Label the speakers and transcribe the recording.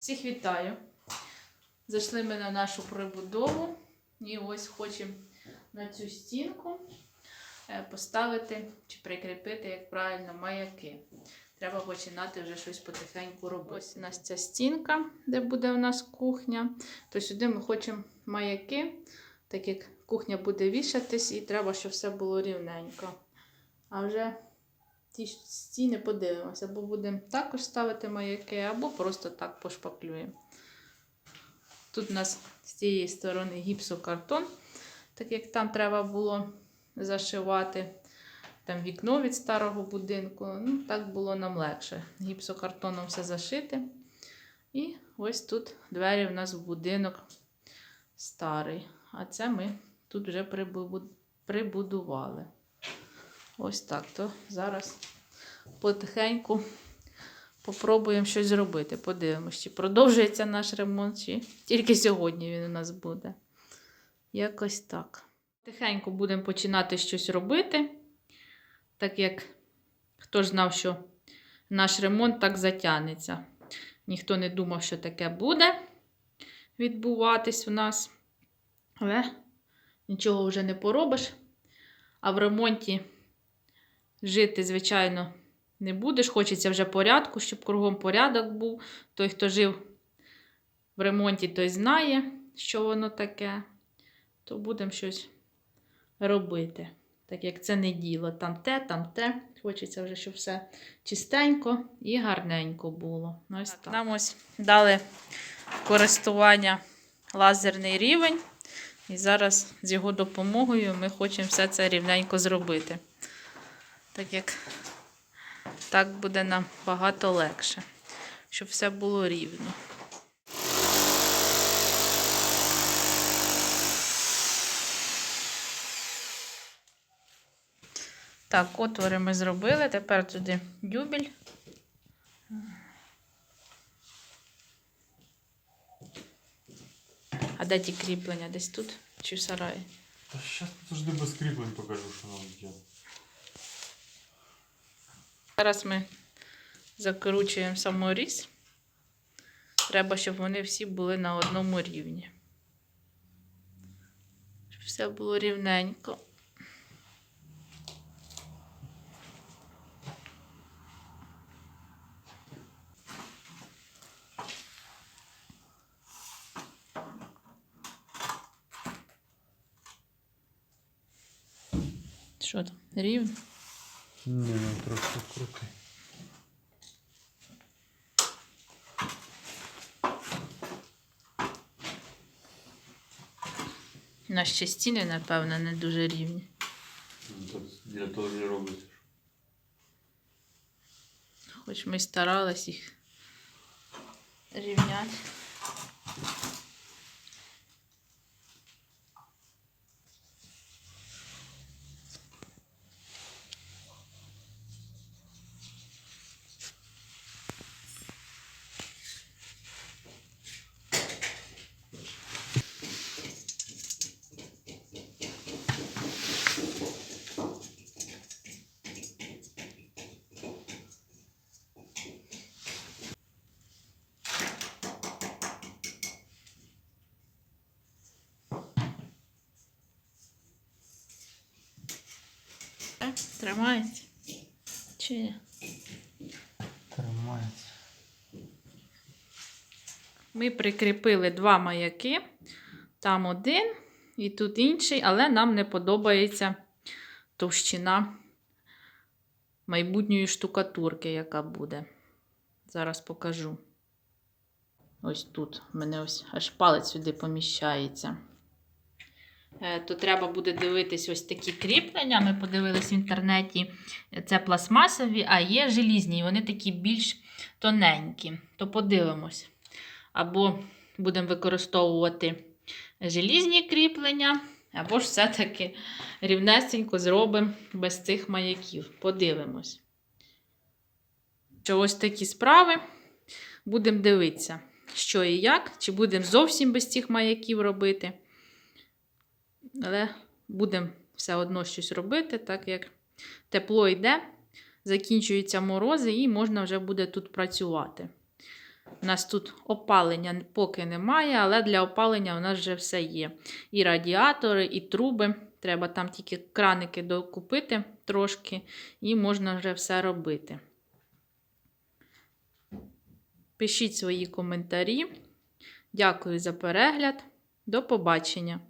Speaker 1: Всіх вітаю! Зайшли ми на нашу прибудову і ось хочемо на цю стінку е, поставити чи прикріпити, як правильно, маяки. Треба починати вже щось потихеньку робити. Ось у нас ця стінка, де буде у нас кухня. То сюди ми хочемо маяки, так як кухня буде вішатись, і треба, щоб все було рівненько. А вже ті стіни подивимося, або будемо також ставити маяки, або просто так пошпаклюємо. Тут у нас з цієї сторони гіпсокартон, так як там треба було зашивати. Там вікно від старого будинку. Ну, так було нам легше. Гіпсокартоном все зашити. І ось тут двері в нас в будинок старий. А це ми тут вже прибу- прибудували. Ось так. То зараз потихеньку попробуємо щось зробити. Подивимось, чи продовжується наш ремонт, чи тільки сьогодні він у нас буде. Якось так. Тихенько будемо починати щось робити, так як хто ж знав, що наш ремонт так затягнеться. Ніхто не думав, що таке буде відбуватись у нас. Але нічого вже не поробиш. А в ремонті жити, звичайно, не будеш. Хочеться вже порядку, щоб кругом порядок був. Той, хто жив в ремонті, той знає, що воно таке. То будемо щось робити. Так як це не діло. Там те, там те. Хочеться вже, щоб все чистенько і гарненько було. Ось так. Нам ось дали користування лазерний рівень. І зараз з його допомогою ми хочемо все це рівненько зробити. Так як так буде нам багато легше, щоб все було рівно. Так, отвори ми зробили. Тепер туди дюбель. А де ті кріплення? Десь тут чи в сараї?
Speaker 2: Та сейчас подожди без кріплень покажу, що нам є.
Speaker 1: Зараз ми закручуємо саморіз. Треба, щоб вони всі були на одному рівні. Щоб все було рівненько. Що там? Рівно?
Speaker 2: Ні, ну трошки крути.
Speaker 1: Нас ще стіни, напевно, не дуже рівні.
Speaker 2: Ну, Для того не робиться.
Speaker 1: Хоч ми старались їх рівняти. Так, Тримається? Чи ні?
Speaker 2: Тримається.
Speaker 1: Ми прикріпили два маяки. Там один і тут інший, але нам не подобається товщина майбутньої штукатурки, яка буде. Зараз покажу. Ось тут в мене ось аж палець сюди поміщається. Е, То треба буде дивитись ось такі кріплення. Ми подивились в інтернеті. Це пластмасові, а є желізні, і вони такі більш тоненькі. То подивимось. Або будемо використовувати желізні кріплення, або ж все-таки рівнесенько зробимо без цих маяків. Подивимось. Що ось такі справи. Будемо дивитися, що і як, чи будемо зовсім без цих маяків робити. Але будемо все одно щось робити, так як тепло йде, закінчуються морози, і можна вже буде тут працювати. У нас тут опалення поки немає, але для опалення у нас вже все є. І радіатори, і труби. Треба там тільки краники докупити трошки, і можна вже все робити. Пишіть свої коментарі. Дякую за перегляд. До побачення!